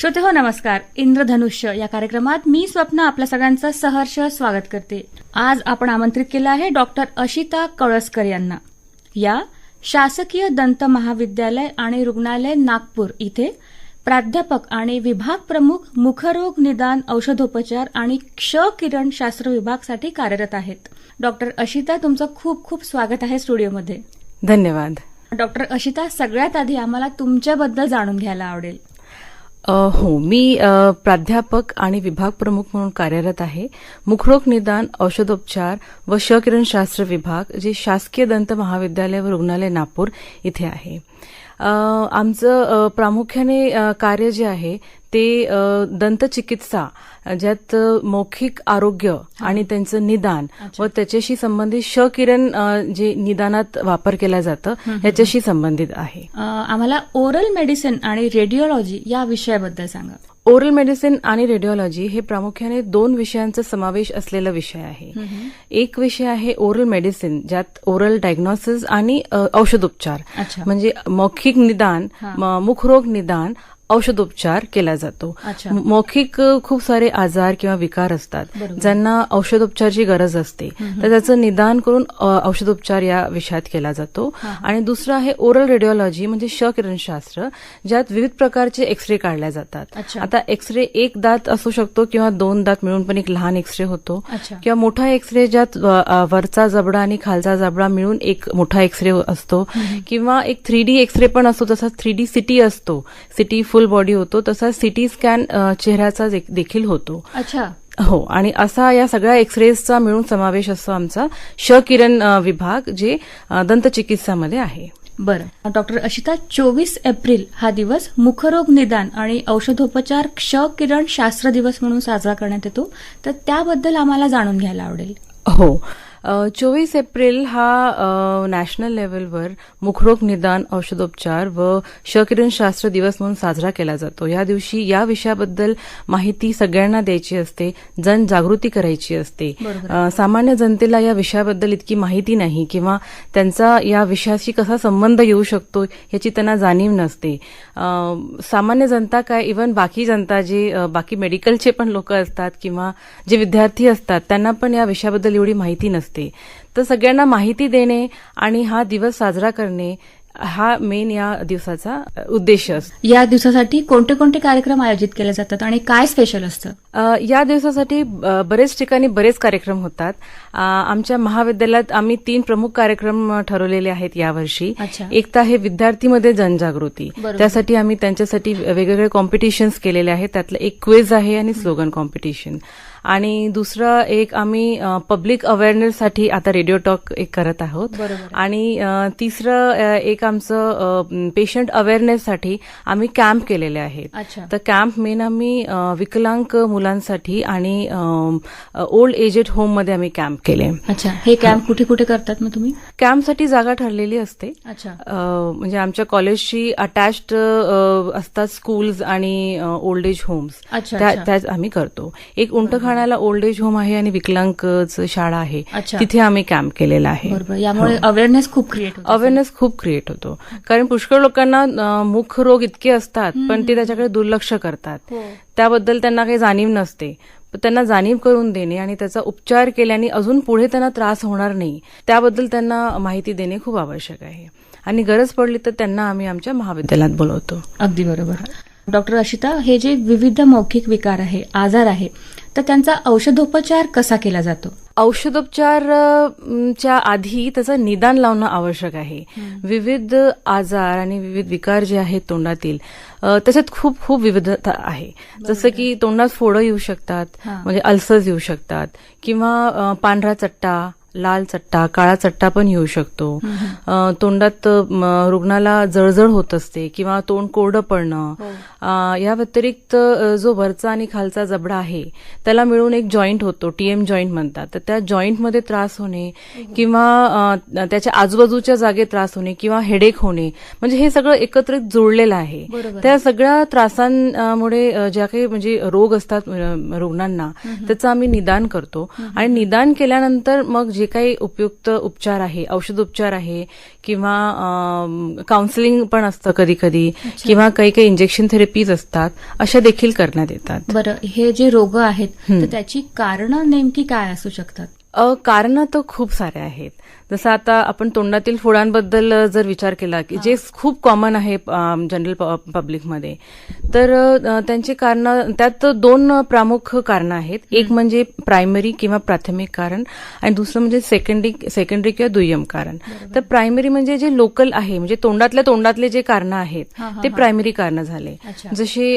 श्रोते हो नमस्कार. इंद्रधनुष्य या कार्यक्रमात मी स्वप्न आपल्या सगळ्यांचं सहर्ष स्वागत करते. आज आपण आमंत्रित केलं आहे डॉक्टर अशिता कळसकर यांना. या शासकीय दंत महाविद्यालय आणि रुग्णालय नागपूर इथे प्राध्यापक आणि विभाग प्रमुख मुखरोग निदान औषधोपचार आणि क्ष किरण शास्त्र विभागसाठी कार्यरत आहेत. डॉक्टर अशिता तुमचं खूप खूप स्वागत आहे स्टुडिओमध्ये. धन्यवाद. डॉक्टर अशिता सगळ्यात आधी आम्हाला तुमच्याबद्दल जाणून घ्यायला आवडेल. हो मी प्राध्यापक आणि विभाग प्रमुख म्हणून कार्यरत आहे. मुखरोग निदान औषधोपचार व शास्त्र विभाग जे शासकीय दंत महाविद्यालय व रुग्णालय नागपूर इथे आहे. आमचं प्रामुख्याने कार्य जे आहे ते दंतचिकित्सा ज्यात मौखिक आरोग्य आणि त्यांचं निदान व त्याच्याशी संबंधित श किरण जे निदानात वापर केला जातं ह्याच्याशी संबंधित आहे. आम्हाला ओरल मेडिसिन आणि रेडिओलॉजी या विषयाबद्दल सांगा. ओरल मेडिसिन आणि रेडिओलॉजी हे प्रामुख्याने दोन विषयांचा समावेश असलेला विषय आहे. एक विषय आहे ओरल मेडिसिन ज्यात ओरल डायग्नोसिस आणि औषधोपचार. म्हणजे मौखिक निदान मुखरोग निदान औषधोपचार केला जातो. मौखिक खूप सारे आजार किंवा विकार असतात. ज्यांना औषधोपचारची गरज असते. तर त्याचं निदान करून औषधोपचार या विषयात केला जातो. आणि दुसरं आहे ओरल रेडिओलॉजी म्हणजे श किरणशास्त्र ज्यात विविध प्रकारचे एक्सरे काढल्या जातात. आता एक्सरे एक दात असू शकतो किंवा दोन दात मिळून पण एक लहान एक्सरे होतो. किंवा मोठा एक्सरे ज्यात वरचा जबडा आणि खालचा जबडा मिळून एक मोठा एक्सरे असतो. किंवा एक थ्री डी एक्सरे पण असतो. तसा थ्री डी सिटी असतो. सिटी फुल बॉडी होतो तसा सिटी स्कॅन चेहऱ्याचा देखील होतो. अच्छा. हो आणि असा या सगळ्या एक्सरेजचा मिळून समावेश असतो आमचा श किरण विभाग जे दंतचिकित्सामध्ये आहे. बरं. डॉक्टर अशिता चोवीस एप्रिल हा दिवस मुखरोग निदान आणि औषधोपचार क्ष किरण शास्त्र दिवस म्हणून साजरा करण्यात येतो. तर त्याबद्दल आम्हाला जाणून घ्यायला आवडेल. हो. चोवीस एप्रिल हा नॅशनल लेवलवर मुखरोग निदान औषधोपचार व शकिरण शास्त्र दिवस म्हणून साजरा केला जातो. या दिवशी या विषयाबद्दल माहिती सगळ्यांना द्यायची असते जनजागृती करायची असते. सामान्य जनतेला या विषयाबद्दल इतकी माहिती नाही किंवा त्यांचा या विषयाशी कसा संबंध येऊ शकतो याची त्यांना जाणीव नसते. सामान्य जनता काय इव्हन बाकी जनता जे बाकी मेडिकलचे पण लोक असतात किंवा जे विद्यार्थी असतात त्यांना पण या विषयाबद्दल एवढी माहिती नसते. तर सगळ्यांना माहिती देणे आणि हा दिवस साजरा करणे हा मेन या दिवसाचा उद्देश असतो. या दिवसासाठी कोणते कोणते कार्यक्रम आयोजित केले जातात आणि काय स्पेशल असतं? या दिवसासाठी बरेच ठिकाणी बरेच कार्यक्रम होतात. आमच्या महाविद्यालयात आम्ही तीन प्रमुख कार्यक्रम ठरवलेले आहेत यावर्षी. एक तर आहे विद्यार्थीमध्ये जनजागृती. त्यासाठी आम्ही त्यांच्यासाठी वेगवेगळे कॉम्पिटिशन्स केलेले आहेत. त्यातलं एक क्विज आहे आणि स्लोगन कॉम्पिटिशन आणि दुसरं एक आम्ही पब्लिक अवेअरनेससाठी आता रेडिओ टॉक एक करत आहोत. आणि तिसरं एक आमचं पेशंट अवेअरनेससाठी आम्ही कॅम्प केलेले आहेत. अच्छा. तर कॅम्प मेन आम्ही विकलांग मुलांसाठी आणि ओल्ड एजेड होममध्ये आम्ही कॅम्प केले. अच्छा. हे कॅम्प कुठे कुठे करतात मग तुम्ही? कॅम्पसाठी जागा ठरलेली असते. अच्छा. म्हणजे आमच्या कॉलेजशी अटॅच्ड असतात स्कूल्स आणि ओल्ड एज होम्स. त्याच आम्ही करतो. एक उंटखाण्याला ओल्ड एज होम आहे आणि विकलांगच शाळा आहे. तिथे आम्ही कॅम्प केलेला आहे. यामुळे अवेअरनेस खूप क्रिएट होतो. अवेअरनेस खूप क्रिएट होतो. कारण पुष्कळ लोकांना मुख रोग इतके असतात पण ते त्याच्याकडे दुर्लक्ष करतात. हो. त्याबद्दल त्यांना काही जाणीव नसते. त्यांना जाणीव करून देणे आणि त्याचा उपचार केल्याने अजून पुढे त्यांना त्रास होणार नाही त्याबद्दल त्यांना माहिती देणे खूप आवश्यक आहे. आणि गरज पडली तर त्यांना आम्ही आमच्या महाविद्यालयात बोलवतो. अगदी बरोबर. डॉक्टर अशिता हे जे विविध मौखिक विकार आहे आजार आहे तर त्यांचा औषधोपचार कसा केला जातो? औषधोपचार च्या आधी त्याचं निदान लावणं आवश्यक आहे. विविध आजार आणि विविध विकार जे आहेत तोंडातील त्याच्यात खूप खूप विविधता आहे. जसं की तोंडात फोडं येऊ शकतात. म्हणजे अल्सर्स येऊ शकतात किंवा पांढरा चट्टा लाल चट्टा काळा चट्टा पण येऊ शकतो. तोंडात रुग्णाला जळजळ होत असते किंवा तोंड कोरडं पडणं. अ, या व्यतिरिक्त जो वरचा आणि खालचा जबडा आहे त्याला मिळून एक जॉईंट होतो टीएम जॉईंट म्हणतात. तर त्या जॉईंटमध्ये त्रास होणे किंवा त्याच्या आजूबाजूच्या जागेत त्रास होणे किंवा हेडेक होणे म्हणजे हे सगळं एकत्रित जोडलेलं आहे. त्या सगळ्या त्रासांमुळे ज्या काही म्हणजे रोग असतात रुग्णांना त्याचं आम्ही निदान करतो. आणि निदान केल्यानंतर मग जे काही उपयुक्त उपचार आहे औषधोपचार आहे किंवा काउन्सिलिंग पण असतं कधी कधी किंवा काही काही इंजेक्शन थेरपीज असतात अशा देखील करण्यात येतात. बरं हे जे रोग आहेत. तर त्याची कारणं नेमकी काय असू शकतात? अ, कारणं तर खूप सारे आहेत. जसं आता आपण तोंडातील फोडांबद्दल जर विचार केला की जे खूप कॉमन आहे जनरल पब्लिकमध्ये तर त्यांची कारणं त्यात दोन प्रमुख कारणं आहेत. एक म्हणजे प्रायमरी किंवा प्राथमिक कारण आणि दुसरं म्हणजे सेकंडरी सेकंडरी किंवा दुय्यम कारण. तर प्रायमरी म्हणजे जे लोकल आहे म्हणजे तोंडातल्या तोंडातले जे कारणं आहेत ते. प्रायमरी कारणं झाले. जसे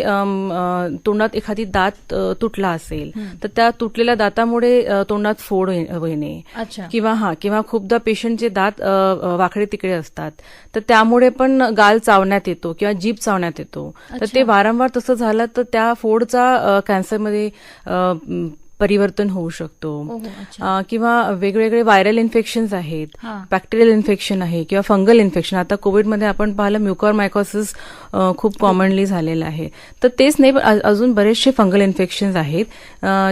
तोंडात एखादी दात तुटला असेल तर त्या तुटलेल्या दातामुळे तोंडात फोड येणे. किंवा हा किंवा खूपदा पेशंटचे दात वाकडे तिकडे असतात तर त्यामुळे पण गाल चावण्यात येतो किंवा जीभ चावण्यात येतो तर. ते वारंवार तसं झालं तर त्या फोडचा कॅन्सरमध्ये परिवर्तन होऊ शकतो. अच्छा. अ, किंवा वेगवेगळे व्हायरल इन्फेक्शन्स आहेत हा. बॅक्टेरियल इन्फेक्शन आहे किंवा फंगल इन्फेक्शन. आता कोविडमध्ये आपण पाहिलं म्युकॉर मायकोसिस खूप कॉमनली झालेलं आहे. तर तेच नाही अजून बरेचसे फंगल इन्फेक्शन्स आहेत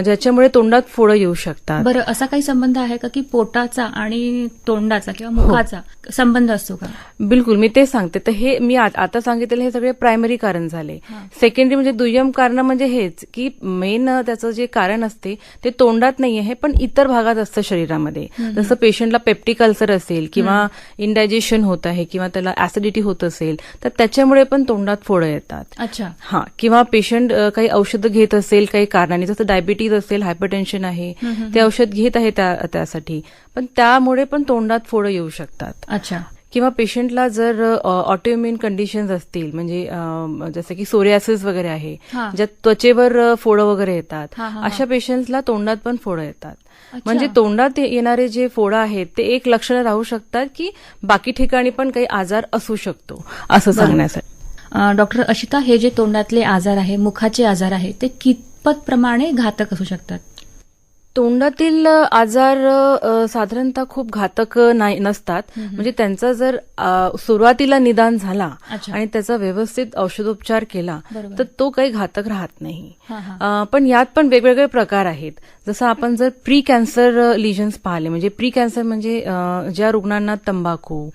ज्याच्यामुळे तोंडात फोडं येऊ शकतात. बरं असा काही संबंध आहे का की पोटाचा आणि तोंडाचा किंवा हो. मुखाचा संबंध असतो का? बिलकुल मी ते सांगते. तर हे मी आता सांगितलेले हे सगळे प्रायमरी कारण झाले. हा. सेकंडरी म्हणजे दुय्यम कारण म्हणजे हेच की मेन त्याचं जे कारण असते ते तोंडात नाही आहे पण इतर भागात असतं शरीरामध्ये. जसं पेशंटला पेप्टिक अल्सर असेल किंवा इंडायजेशन होत आहे किंवा त्याला ऍसिडिटी होत असेल तर त्याच्यामुळे पण तोंडात फोडं येतात. अच्छा. हा किंवा पेशंट काही औषधं घेत असेल काही कारणाने जसं डायबिटीज असेल हायपरटेन्शन आहे ते औषध घेत आहे त्या- त्यासाठी. पण त्यामुळे पण तोंडात फोडं येऊ शकतात. अच्छा. किंवा पेशंटला जर ऑटोइम्युन कंडिशन्स असतील म्हणजे जसं की सोरियासिस वगैरे आहे. ज्यात त्वचेवर फोडं वगैरे येतात. अशा पेशंट्सला तोंडात पण फोडं येतात. म्हणजे तोंडात येणारे जे फोडं आहेत ते एक लक्षणं राहू शकतात की बाकी ठिकाणी पण काही आजार असू शकतो असं सांगण्यासाठी डॉक्टर अशिता हे जे तोंडातले आजार आहे मुखाचे आजार आहे ते कितपत प्रमाणे घातक असू शकतात तोंडातील आजार साधारणतः खूप घातक नाही नसतात. म्हणजे त्यांचा जर सुरुवातीला निदान झाला. आणि त्याचा व्यवस्थित औषधोपचार केला. तर तो काही घातक राहत नाही. पण यात पण वेगवेगळे प्रकार आहेत. जसं आपण जर प्री कॅन्सर लिजन्स पाहिले म्हणजे प्री कॅन्सर म्हणजे ज्या रुग्णांना तंबाखू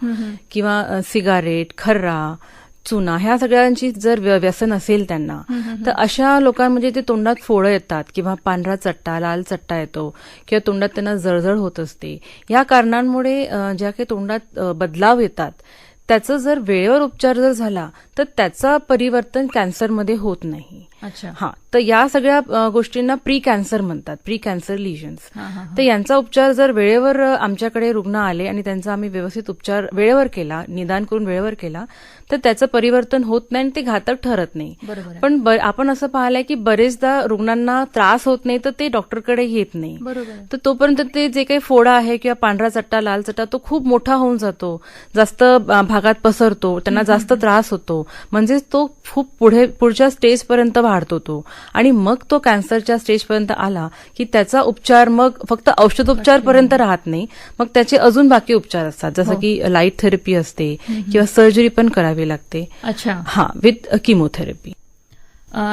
किंवा सिगारेट खर्रा चुना ह्या सगळ्यांची जर व्य- व्यसन असेल त्यांना तर अशा लोकांमध्ये ते तोंडात फोडं येतात किंवा पांढरा चट्टा लाल चट्टा येतो किंवा तोंडात त्यांना जळजळ होत असते. या कारणांमुळे ज्या काही तोंडात बदलाव येतात त्याचा जर वेळेवर उपचार जर झाला तर त्याचा परिवर्तन कॅन्सरमध्ये होत नाही. हा तर या सगळ्या गोष्टींना प्री कॅन्सर म्हणतात प्री कॅन्सर लिजन्स. तर यांचा उपचार जर वेळेवर आमच्याकडे रुग्ण आले आणि त्यांचा आम्ही व्यवस्थित उपचार वेळेवर केला निदान करून वेळेवर केला तर त्याचं परिवर्तन होत नाही आणि ते घातक ठरत नाही. पण आपण असं पाहिलंय की बरेचदा रुग्णांना त्रास होत नाही तर ते डॉक्टरकडे येत नाही. तर तोपर्यंत ते जे काही फोडा आहे किंवा पांढरा चट्टा लाल चट्टा तो खूप मोठा होऊन जातो. जास्त भागात पसरतो त्यांना जास्त त्रास होतो. म्हणजेच तो खूप पुढे पुढच्या स्टेजपर्यंत वाढतो. तो. आणि मग तो कॅन्सरच्या स्टेजपर्यंत आला की त्याचा उपचार मग फक्त औषधोपचारपर्यंत राहत नाही. मग त्याचे अजून बाकी उपचार असतात. जसं हो. की लाइट थेरपी असते किंवा सर्जरी पण करावी लागते. अच्छा. हा विथ किमोथेरपी.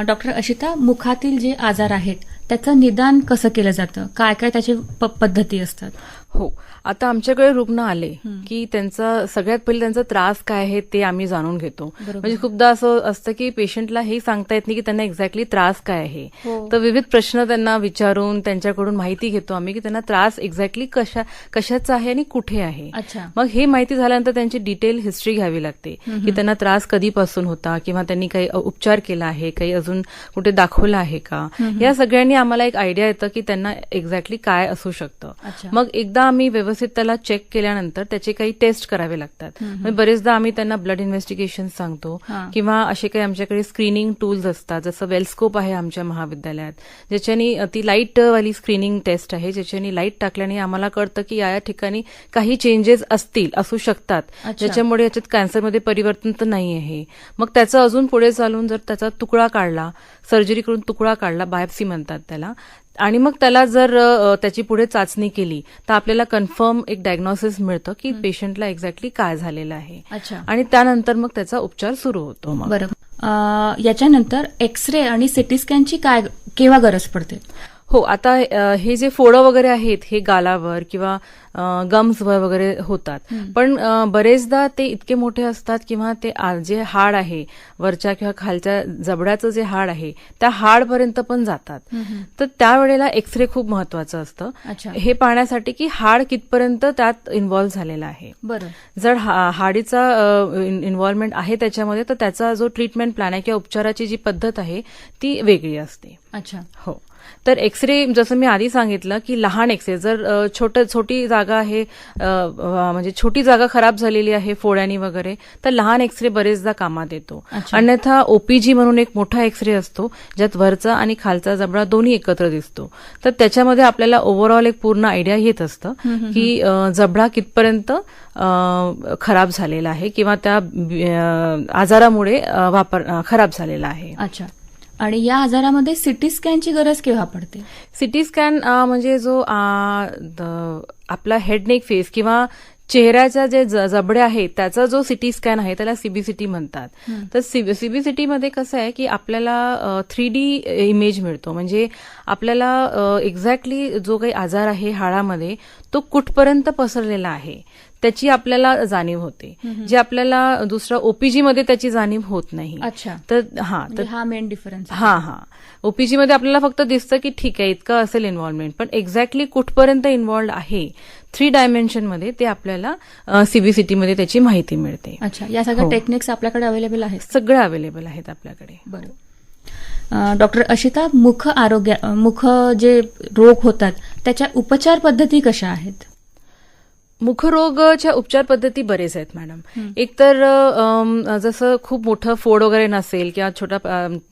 डॉक्टर अशिता मुखातील जे आजार आहेत त्याचं निदान कसं केलं जातं? काय काय त्याची पद्धती असतात? हो. आता आमच्याकडे रुग्ण आले. की त्यांचा सगळ्यात पहिले त्यांचा त्रास काय आहे ते आम्ही जाणून घेतो. म्हणजे खूपदा असं असतं की पेशंटला हे सांगता येत नाही की त्यांना एक्झॅक्टली त्रास काय आहे. हो. तर विविध प्रश्न त्यांना विचारून त्यांच्याकडून माहिती घेतो आम्ही की त्यांना त्रास एक्झॅक्टली कशा कशाचा आहे आणि कुठे आहे. मग हे माहिती झाल्यानंतर त्यांची डिटेल हिस्ट्री घ्यावी लागते की त्यांना त्रास कधीपासून होता किंवा त्यांनी काही उपचार केला आहे काही अजून कुठे दाखवला आहे का? या सगळ्यांनी आम्हाला एक आयडिया येतं की त्यांना एक्झॅक्टली काय असू शकतं. मग एकदा आम्ही व्यवस्थित त्याला चेक केल्यानंतर त्याचे काही टेस्ट करावे लागतात म्हणजे बरेचदा आम्ही त्यांना ब्लड इन्व्हेस्टिगेशन सांगतो. किंवा असे काही आमच्याकडे स्क्रीनिंग टूल्स असतात जसं वेलस्कोप आहे आमच्या महाविद्यालयात ज्याच्यानी ती लाइट वाली स्क्रीनिंग टेस्ट आहे ज्याच्यानी लाइट टाकल्याने आम्हाला कळतं की या या ठिकाणी काही चेंजेस असतील असू शकतात. ज्याच्यामुळे याच्यात कॅन्सरमध्ये परिवर्तन तर नाही आहे मग त्याचं अजून पुढे चालून जर त्याचा तुकडा काढला सर्जरी करून तुकडा काढला बायोप्सी म्हणतात त्याला आणि मग त्याला जर त्याची पुढे चाचणी केली तर आपल्याला कन्फर्म एक डायग्नोसिस मिळतं की पेशंटला एक्झॅक्टली काय झालेलं आहे. अच्छा. आणि त्यानंतर मग त्याचा उपचार सुरू होतो मग. बरं अं, याच्यानंतर एक्स रे आणि सिटी स्कॅनची काय केव्हा गरज पडते? हो आता हे जे फोडं वगैरे आहेत हे गालावर किंवा गम्सवर वगैरे होतात. पण बरेचदा ते इतके मोठे असतात किंवा ते जे हाड आहे वरच्या किंवा खालच्या जबड्याचं जे हाड आहे त्या हाडपर्यंत पण जातात. तर त्यावेळेला एक्सरे खूप महत्वाचं असतं. हे पाहण्यासाठी की हाड कितपर्यंत त्यात इन्व्हॉल्व्ह झालेला आहे. बरं. जर हाडीचा इन्व्हॉल्वमेंट आहे त्याच्यामध्ये तर त्याचा जो ट्रीटमेंट प्लॅन आहे किंवा उपचाराची जी पद्धत आहे ती वेगळी असते. अच्छा. हो. तर एक्सरे जसं मी आधी सांगितलं की लहान एक्सरे जर छोट छोटी जागा आहे म्हणजे छोटी जागा खराब झालेली आहे फोड्यानी वगैरे तर लहान एक्सरे बरेचदा कामात येतो. अन्यथा ओपीजी म्हणून एक मोठा एक्सरे असतो ज्यात वरचा आणि खालचा जबडा दोन्ही एकत्र दिसतो. तर त्याच्यामध्ये आपल्याला ओव्हरऑल एक पूर्ण आयडिया येत असतं की जबडा कितपर्यंत खराब झालेला आहे किंवा त्या आजारामुळे वापर खराब झालेला आहे. अच्छा. आणि या आजारामध्ये सिटी स्कॅनची गरज केव्हा पडते? सिटी स्कॅन म्हणजे जो आपला हेड नेक फेस किंवा चेहऱ्याच्या जे ज- जबडे आहेत त्याचा जो सिटी स्कॅन आहे त्याला सीबीसीटी म्हणतात. तर सीबीसीटी मध्ये कसं आहे की आपल्याला थ्री डी इमेज मिळतो. म्हणजे आपल्याला एक्झॅक्टली जो काही आजार आहे हाडामध्ये तो कुठपर्यंत पसरलेला आहे. त्याची आपल्याला जाणीव होते. जे आपल्याला दुसऱ्या ओपीजी मध्ये त्याची जाणीव होत नाही. अच्छा. तर हा तर म्हणजे हा मेन डिफरन्स हा हा. ओपीजी मध्ये आपल्याला फक्त दिसतं की ठीक आहे इतकं असेल इन्व्हॉल्वमेंट पण एक्झॅक्टली कुठपर्यंत इन्व्हॉल्ड आहे थ्री डायमेन्शनमध्ये ते आपल्याला सीबीसीटी मध्ये त्याची माहिती मिळते. अच्छा या सगळ्या हो. टेक्निक्स आपल्याकडे अवेलेबल आहेत? सगळे अवेलेबल आहेत आपल्याकडे. बरं. अं, डॉक्टर अशिता मुख आरोग्य मुख जे रोग होतात त्याच्या उपचार पद्धती कशा आहेत? मुखरोगच्या उपचार पद्धती बरेच आहेत मॅडम. एकतर जसं खूप मोठं फोड वगैरे नसेल किंवा छोटा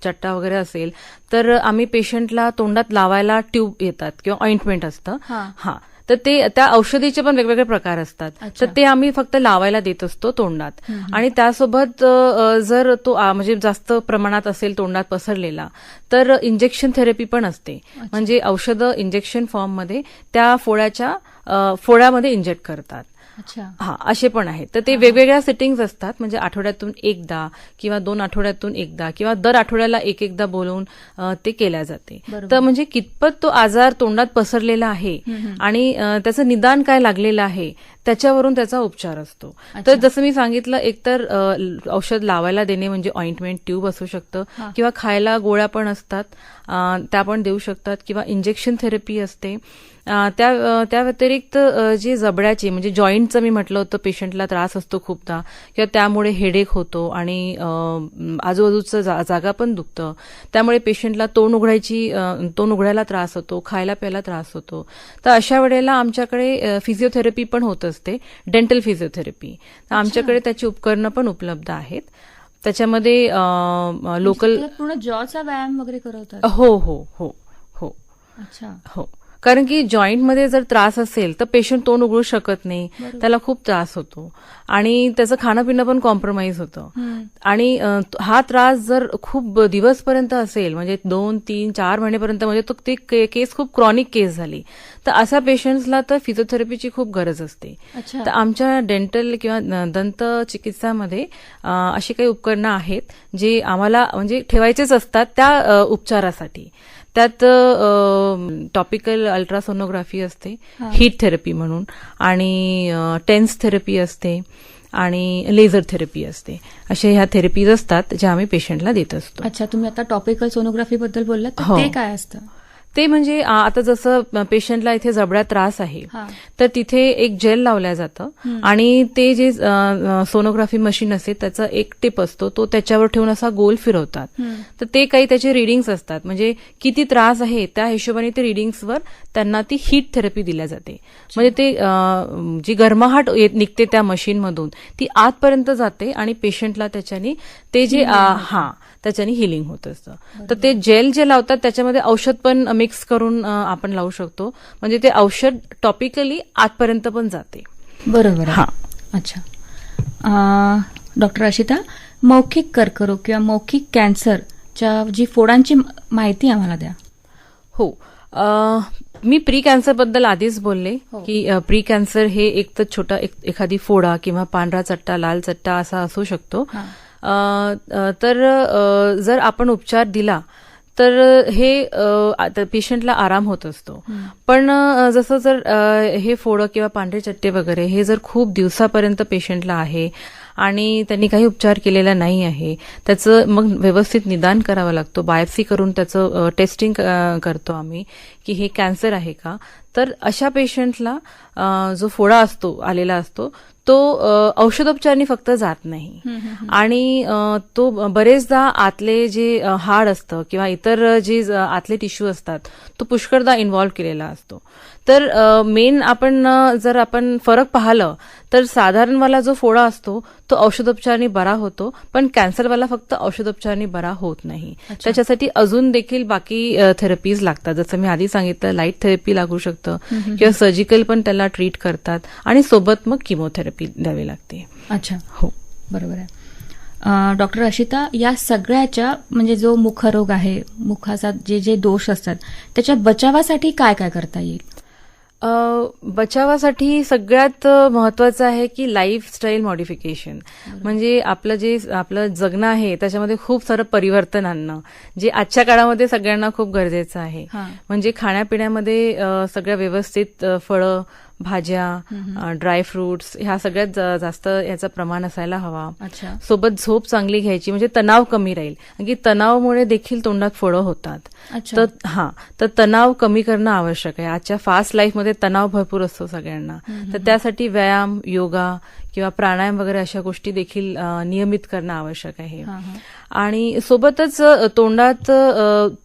चट्टा वगैरे असेल तर आम्ही पेशंटला तोंडात लावायला ट्यूब येतात किंवा ऑइंटमेंट असतं. हा. तर ते त्या औषधीचे पण वेगवेगळे प्रकार असतात. तर ते आम्ही फक्त लावायला देत असतो तोंडात. आणि त्यासोबत जर तो म्हणजे जास्त प्रमाणात असेल तोंडात पसरलेला तर इंजेक्शन थेरपी पण असते. म्हणजे औषधं इंजेक्शन फॉर्ममध्ये त्या फोड्याच्या अ, फोड्यामध्ये इंजेक्ट करतात. हा असे पण आहेत. तर ते वेगवेगळ्या सेटिंग्स असतात. म्हणजे आठवड्यातून एकदा किंवा दोन आठवड्यातून एकदा किंवा दर आठवड्याला एक एकदा बोलवून ते केल्या जाते. तर म्हणजे कितपत तो आजार तोंडात पसरलेला आहे आणि त्याचं निदान काय लागलेलं आहे त्याच्यावरून त्याचा उपचार असतो. तर जसं मी सांगितलं एकतर औषध लावायला देणे म्हणजे ऑइंटमेंट ट्यूब असू शकतं किंवा खायला गोळ्या पण असतात त्या पण देऊ शकतात किंवा इंजेक्शन थेरपी असते. त्या त्या व्यतिरिक्त जे जबड्याचे म्हणजे जॉईंटचं मी म्हटलं होतं पेशंटला त्रास असतो खूपदा किंवा त्यामुळे हेडेक होतो आणि आजूबाजूचं जा- जागा पण दुखतं. त्यामुळे पेशंटला तोंड उघडायची तोंड उघडायला त्रास होतो खायला प्यायला त्रास होतो. तर अशा वेळेला आमच्याकडे फिजिओथेरपी पण होत असते डेंटल फिजिओथेरपी तर आमच्याकडे त्याची उपकरणं पण उपलब्ध आहेत. त्याच्यामध्ये लोकल त्याच्यात पूर्ण जॉचा व्यायाम वगैरे करवतात? हो हो हो हो. अच्छा. हो. कारण की जॉईंटमध्ये जर त्रास असेल तर पेशंट तोंड उघडू शकत नाही. त्याला खूप त्रास होतो. आणि त्याचं खाणं पिणं पण कॉम्प्रोमाइज होतं. आणि हा त्रास जर खूप दिवसपर्यंत असेल म्हणजे दोन तीन चार महिनेपर्यंत म्हणजे तो ते के- केस खूप क्रॉनिक केस झाली तर अशा पेशंट्सला तर फिजिओथेरपीची खूप गरज असते. तर आमच्या डेंटल किंवा दंत चिकित्सामध्ये अशी काही उपकरणं आहेत जे आम्हाला म्हणजे ठेवायचेच असतात त्या उपचारासाठी. त्यात टॉपिकल अल्ट्रासोनोग्राफी असते हीट थेरपी म्हणून आणि टेन्स थेरपी असते आणि लेझर थेरपी असते. असे ह्या थेरपीज असतात ज्या आम्ही पेशंटला देत असतो. अच्छा तुम्ही आता टॉपिकल सोनोग्राफी बद्दल बोललात हो. ते काय असतं? ते म्हणजे आता जसं पेशंटला इथे जबड्यात त्रास आहे. तर तिथे एक जेल लावल्या जातं. आणि ते जे सोनोग्राफी मशीन असते त्याचा एक टिप असतो तो त्याच्यावर ठेवून असा गोल फिरवतात. तर ते काही त्याचे रिडिंग्स असतात. म्हणजे किती त्रास आहे त्या हिशोबाने ते रिडिंग्सवर त्यांना ती हीट थेरपी दिल्या जाते. म्हणजे ते जी गरमाहट निघते त्या मशीनमधून ती आतपर्यंत जाते आणि पेशंटला त्याच्याने ते जे हा त्याच्याने हिलिंग होत असतं. तर ते जेल जे लावतात त्याच्यामध्ये औषध पण मिक्स करून आपण लावू शकतो. म्हणजे ते औषध टॉपिकली आतपर्यंत पण जाते. बरोबर. हा. अच्छा. डॉक्टर अशिता मौखिक कर्करोग किंवा मौखिक कॅन्सरच्या जी फोडांची माहिती आम्हाला द्या. हो. अ, मी प्री कॅन्सरबद्दल आधीच बोलले की अ, प्री कॅन्सर हे एक तर छोटा एखादी फोडा किंवा पांढरा चट्टा लाल चट्टा असा असू शकतो. हा. तर जर आपण उपचार दिला तर हे पेशंटला आराम होत असतो. पण जसं जर हे फोडं किंवा पांढरे चट्टे वगैरे हे जर खूप दिवसापर्यंत पेशंटला आहे आणि त्यांनी काही उपचार केलेला नाही आहे त्याचं मग व्यवस्थित निदान करावं लागतो. बायोप्सी करून त्याचं टेस्टिंग करतो आम्ही की हे कॅन्सर आहे का? तर अशा पेशंटला जो फोडा असतो आलेला असतो तो औषधोपचारांनी फक्त जात नाही. आणि तो बरेचदा आतले जे हाड असतं किंवा इतर जे आतले टिश्यू असतात तो पुष्कळदा इन्व्हॉल्व्ह केलेला असतो. तर मेन आपण जर आपण फरक पाहिलं तर साधारणवाला जो फोडा असतो तो औषधोपचाराने बरा होतो पण कॅन्सरवाला फक्त औषधोपचाराने बरा होत नाही. त्याच्यासाठी अजून देखील बाकी थेरपीज लागतात. जसं मी आधी सांगितलं लाइट थेरपी लागू शकतं किंवा सर्जिकल पण त्याला ट्रीट करतात. आणि सोबत मग किमोथेरपी द्यावी लागते. अच्छा. हो. बरोबर आहे. डॉक्टर अशिता या सगळ्याच्या म्हणजे जो मुखरोग आहे मुखाचा जे जे दोष असतात त्याच्या बचावासाठी काय काय करता येईल? बचावासाठी सगळ्यात महत्वाचं आहे की लाईफस्टाईल मॉडिफिकेशन म्हणजे आपलं जे आपलं जगणं आहे त्याच्यामध्ये खूप सारं परिवर्तन आणणं जे आजच्या काळामध्ये सगळ्यांना खूप गरजेचं आहे. म्हणजे खाण्यापिण्यामध्ये सगळ्या व्यवस्थित फळं भाज्या ड्राय फ्रुट्स ह्या सगळ्यात जास्त याचं प्रमाण असायला हवा. सोबत झोप चांगली घ्यायची म्हणजे तणाव कमी राहील. की तणावामुळे देखील तोंडात फोडं होतात. तर हा तर तणाव कमी करणं आवश्यक आहे. आजच्या फास्ट लाईफमध्ये तणाव भरपूर असतो सगळ्यांना. तर त्यासाठी व्यायाम योगा किंवा प्राणायाम वगैरे अशा गोष्टी देखील नियमित करणं आवश्यक आहे. आणि सोबतच तोंडात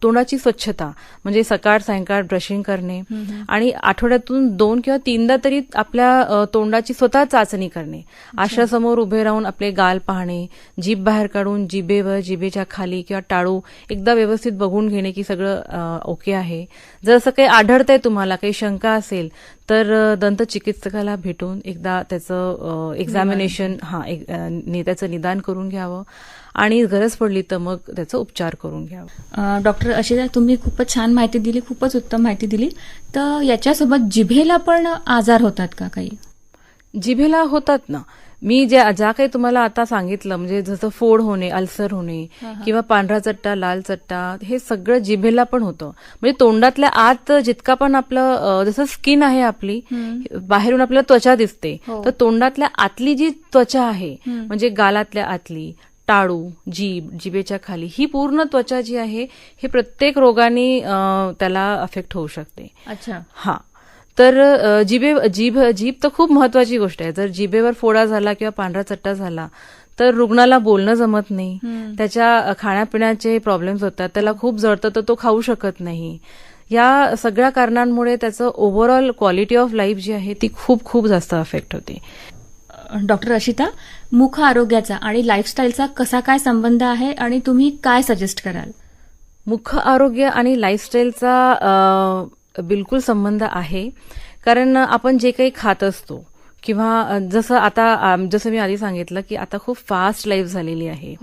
तोंडाची स्वच्छता म्हणजे सकाळ सायंकाळ ब्रशिंग करणे आणि आठवड्यातून दोन किंवा तीनदा तरी आपल्या तोंडाची स्वतः चाचणी करणे. आशासमोर उभे राहून आपले गाल पाहणे जीभ बाहेर काढून जिभेवर जिभेच्या खाली किंवा टाळू एकदा व्यवस्थित बघून घेणे की सगळं ओके आहे. जर असं काही आढळतंय तुम्हाला काही शंका असेल तर अ, दंतचिकित्सकाला भेटून एकदा त्याचं एक्झामिनेशन हा एक- त्याचं निदान करून घ्यावं. आणि गरज पडली तर मग त्याचा उपचार करून घ्यावा. डॉक्टर अशिता तुम्ही खूपच छान माहिती दिली खूपच उत्तम माहिती दिली. तर याच्यासोबत जिभेला पण आजार होतात का काही? जिभेला होतात ना. मी ज्या ज्या काही तुम्हाला आता सांगितलं म्हणजे जसं फोड होणे अल्सर होणे किंवा पांढरा चट्टा लाल चट्टा हे सगळं जिभेला पण होतं. म्हणजे तोंडातल्या आत जितका पण आपलं जसं स्किन आहे आपली बाहेरून आपल्याला त्वचा दिसते. हो. तर तोंडातल्या आतली जी त्वचा आहे म्हणजे गालातल्या आतली टाळू जीभ जिभेच्या खाली ही पूर्ण त्वचा जी आहे हे प्रत्येक रोगाने त्याला अफेक्ट होऊ शकते. अच्छा. हा. तर अ, जिभे जीभ जीभ तर खूप महत्वाची गोष्ट आहे. जर जिभेवर फोडा झाला किंवा पांढरा चट्टा झाला तर रुग्णाला बोलणं जमत नाही. त्याच्या खाण्यापिण्याचे प्रॉब्लेम्स होतात. त्याला खूप जळतं तर तो खाऊ शकत नाही. या सगळ्या कारणांमुळे त्याचं ओव्हरऑल क्वालिटी ऑफ लाईफ जी आहे ती खूप खूप जास्त अफेक्ट होते. डॉक्टर अशिता मुख आरोग्याचा आणि लाईफस्टाईलचा कसा काय संबंध आहे आणि तुम्ही काय सजेस्ट कराल? मुख आरोग्य आणि लाईफस्टाईलचा बिलकुल संबंध आहे. कारण आपण जे काही खात असतो किंवा जसं आता जसं मी आधी सांगितलं की आता खूप फास्ट लाईफ झालेली आहे.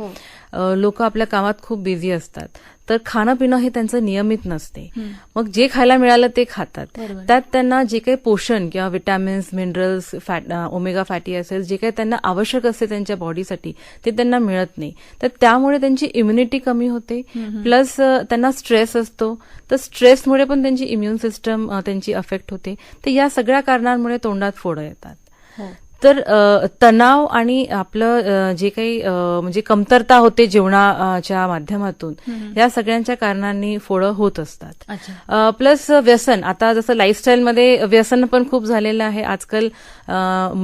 लोक आपल्या कामात खूप बिझी असतात. तर खाणं पिणं हे त्यांचं नियमित नसते. मग जे खायला मिळालं ते खातात. त्यात त्यांना जे काही पोषण किंवा vitamins minerals fat omega fatty असेल जे काही त्यांना आवश्यक असते त्यांच्या बॉडीसाठी ते त्यांना मिळत नाही. तर त्यामुळे त्यांची इम्युनिटी कमी होते. प्लस त्यांना स्ट्रेस असतो. तर स्ट्रेसमुळे पण त्यांची इम्युन सिस्टम त्यांची अफेक्ट होते. तर या सगळ्या कारणांमुळे तोंडात फोडं येतात. तर तणाव आणि आपलं जे काही म्हणजे कमतरता होते जेवणाच्या माध्यमातून या सगळ्यांच्या कारणांनी फोडं होत असतात. प्लस व्यसन. आता जसं लाईफस्टाईलमध्ये व्यसन पण खूप झालेलं आहे. आजकाल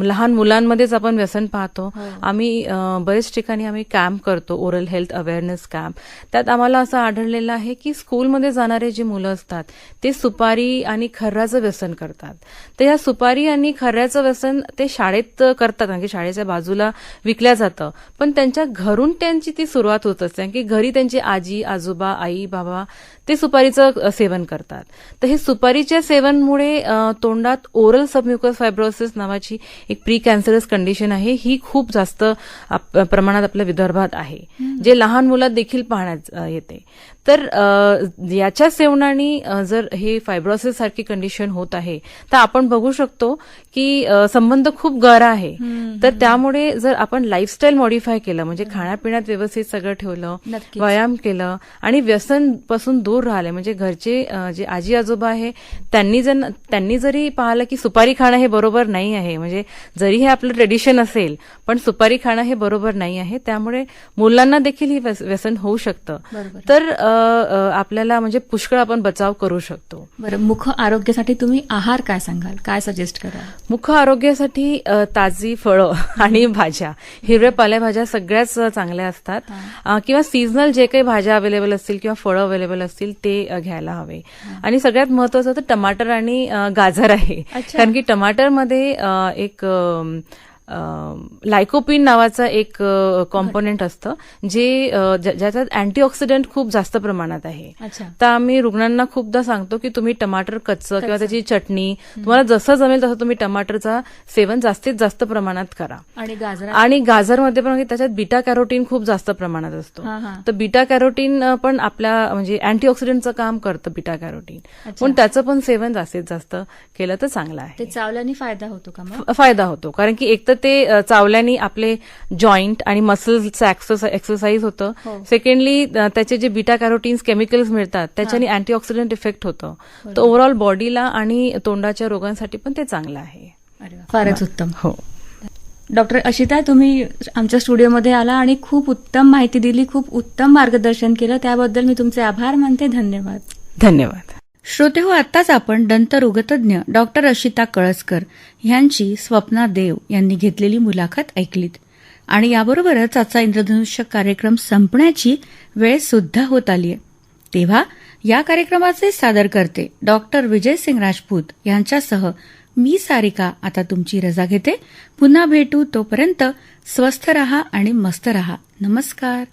लहान मुलांमध्येच आपण व्यसन पाहतो. आम्ही अ, बरेच ठिकाणी आम्ही कॅम्प करतो. ओरल हेल्थ अवेअरनेस कॅम्प त्यात आम्हाला असं आढळलेलं आहे की स्कूलमध्ये जाणारे जे मुलं असतात ते सुपारी आणि खर्राचं व्यसन करतात. तर या सुपारी आणि खर्राचं व्यसन ते शाळेत करतात. कारण की शाळेच्या बाजूला विकल्या जातं. पण त्यांच्या घरून त्यांची ती सुरुवात होत असते. कारण की घरी त्यांची आजी आजोबा आई बाबा ते सुपारीचं सेवन करतात. तर हे सुपारीच्या सेवनमुळे तोंडात ओरल सबम्युकस फायब्रोसिस नावाची एक प्री कॅन्सरस कंडिशन आहे. ही खूप जास्त आप- प्रमाणात आपल्या विदर्भात आहे. जे लहान मुलात देखील पाहण्यात येते. तर याच्या सेवनाने जर हे फायब्रोसिस सारखी कंडिशन होत आहे तर आपण बघू शकतो की संबंध खूप गहरा आहे. तर त्यामुळे जर आपण लाईफस्टाईल मॉडिफाय केलं म्हणजे खाण्यापिण्यात व्यवस्थित सगळं ठेवलं. व्यायाम केलं आणि व्यसनपासून दूर राहिले. म्हणजे घरचे जे आजी आजोबा आहे त्यांनी जर त्यांनी जरी पाहिलं की सुपारी खाणं हे बरोबर नाही आहे म्हणजे जरी हे आपलं ट्रेडिशन असेल पण सुपारी खाणं हे बरोबर नाही आहे त्यामुळे मुलांना देखील ही व्यस- व्यसन होऊ शकतं. तर आपल्याला म्हणजे पुष्कळ आपण बचाव करू शकतो. बरं मुख आरोग्यासाठी तुम्ही आहार काय सांगाल? काय सजेस्ट कराल? मुख आरोग्यासाठी ताजी फळं आणि भाज्या. हिरव्या पालेभाज्या सगळ्याच चांगल्या असतात. किंवा सीझनल जे काही भाज्या अवेलेबल असतील किंवा फळं अवेलेबल असतील ते अ, घ्यायला हवे आणि सगळ्यात महत्वाचं तर टमाटर आणि गाजर आहे. कारण की टमाटरमध्ये एक लायकोपिन नावाचं एक कॉम्पोनेंट असतं जे ज्याच्यात अँटीऑक्सिडंट खूप जास्त प्रमाणात आहे. तर आम्ही रुग्णांना खूपदा सांगतो की तुम्ही टमाटर कच्चं किंवा त्याची चटणी तुम्हाला जसं जमेल तसं तुम्ही टमाटरचं सेवन जास्तीत जास्त प्रमाणात करा. आणि गाजरा? आणि गाजरमध्ये पण त्याच्यात बीटा कॅरोटीन खूप जास्त प्रमाणात असतो. तर बीटा कॅरोटीन पण आपल्या म्हणजे अँटीऑक्सिडंटचं काम करतं बीटा कॅरोटीन. पण त्याचं पण सेवन जास्तीत जास्त केलं तर चांगलं आहे. ते चावल्याने फायदा होतो का फायदा होतो. कारण की एक तर ते चावल्याने आपले जॉईंट आणि मसल्सचं एक्सरसाइज होतं. हो. सेकंडली त्याचे जे बीटा कॅरोटीन्स केमिकल्स मिळतात त्याच्याने अँटीऑक्सिडंट इफेक्ट होतं. तर ओव्हरऑल बॉडीला आणि तोंडाच्या रोगांसाठी पण ते चांगलं आहे. फारच उत्तम. हो. डॉक्टर अशिता तुम्ही आमच्या स्टुडिओमध्ये आला आणि खूप उत्तम माहिती दिली खूप उत्तम मार्गदर्शन केलं. त्याबद्दल मी तुमचे आभार मानते. धन्यवाद. धन्यवाद. श्रोते हो आत्ताच आपण दंतरोगतज्ञ डॉक्टर अशिता कळसकर यांची स्वप्ना देव यांनी घेतलेली मुलाखत ऐकलीत. आणि याबरोबरच आजचा इंद्रधनुष्य कार्यक्रम संपण्याची वेळ सुद्धा होत आलीय. तेव्हा या कार्यक्रमाचे सादर करते डॉक्टर विजयसिंग राजपूत यांच्यासह मी सारिका आता तुमची रजा घेते. पुन्हा भेटू तोपर्यंत स्वस्थ रहा आणि मस्त रहा. नमस्कार.